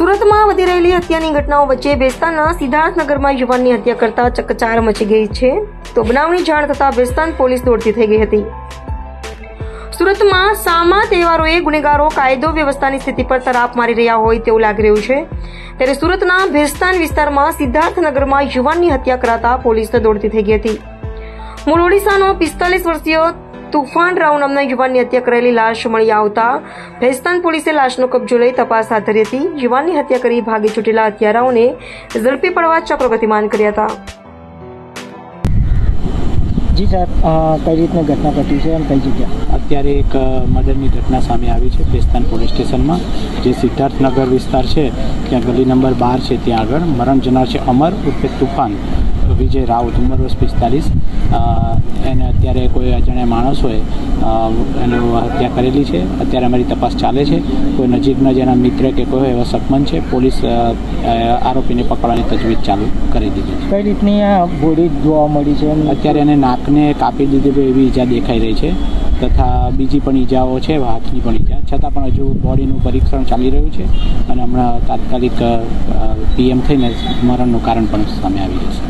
સુરતમાં વધી રહેલી હત્યાની ઘટનાઓ વચ્ચે બેસ્તાનના સિદ્ધાર્થનગરમાં યુવાનની હત્યા કરતા ચકચાર મચી ગઈ છે. તો બનાવની જાણ થતાં બેસ્તાન પોલીસ દોડતી થઈ ગઈ હતી. સુરતમાં સામા તહેવારોએ ગુનેગારો કાયદો વ્યવસ્થાની સ્થિતિ પર તરાપ મારી રહ્યા હોય તેવું લાગી રહ્યું છે. ત્યારે સુરતના ભેસ્તાન વિસ્તારમાં સિદ્ધાર્થનગરમાં યુવાનની હત્યા કરાતા પોલીસ દોડતી થઈ ગઈ હતી. મૂળ ઓડિશાનો પિસ્તાલીસ વર્ષીય તુફાન રાવ નામના યુવાનની હત્યા કરેલી લાશ મળી આવતા ભેસ્તાન પોલીસે લાશનો કબજો લઈ તપાસ હાથ ધરી હતી. યુવાનની હત્યા કરી ભાગી છૂટેલા હત્યારાઓને ઝડપી પડવા ચક્ર ગતિમાન કર્યા હતા. જી સાહેબ કઈ રીતની ઘટના ઘટી છે અને કઈ જગ્યા? અત્યારે એક મર્ડરની ઘટના સામે આવી છે ભેસ્તાન પોલીસ સ્ટેશનમાં જે સિદ્ધાર્થનગર વિસ્તાર છે ત્યાં ગલી નંબર બાર છે ત્યાં આગળ. મરણ જનાર છે અમર ઉર્ફે તુફાન વિજય રાઉત ઉંમર વર્ષ પિસ્તાલીસ. એને અત્યારે કોઈ અજાણ્યા માણસોએ હોય એનું હત્યા કરેલી છે. અત્યારે અમારી તપાસ ચાલે છે. કોઈ નજીકના જેના મિત્ર કે કોઈ હોય એવા સકમન છે પોલીસ આરોપીને પકડવાની તજવીજ ચાલુ કરી દીધી છે. કઈ રીતની આ બોડી જોવા મળી છે? અત્યારે એને નાકને કાપી દીધી એવી ઈજા દેખાઈ રહી છે. તથા બીજી પણ ઈજાઓ છે હાથની પણ ઈજા. છતાં પણ હજુ બોડીનું પરીક્ષણ ચાલી રહ્યું છે અને હમણાં તાત્કાલિક પીએમ થઈને મરણનું કારણ પણ સામે આવી જશે.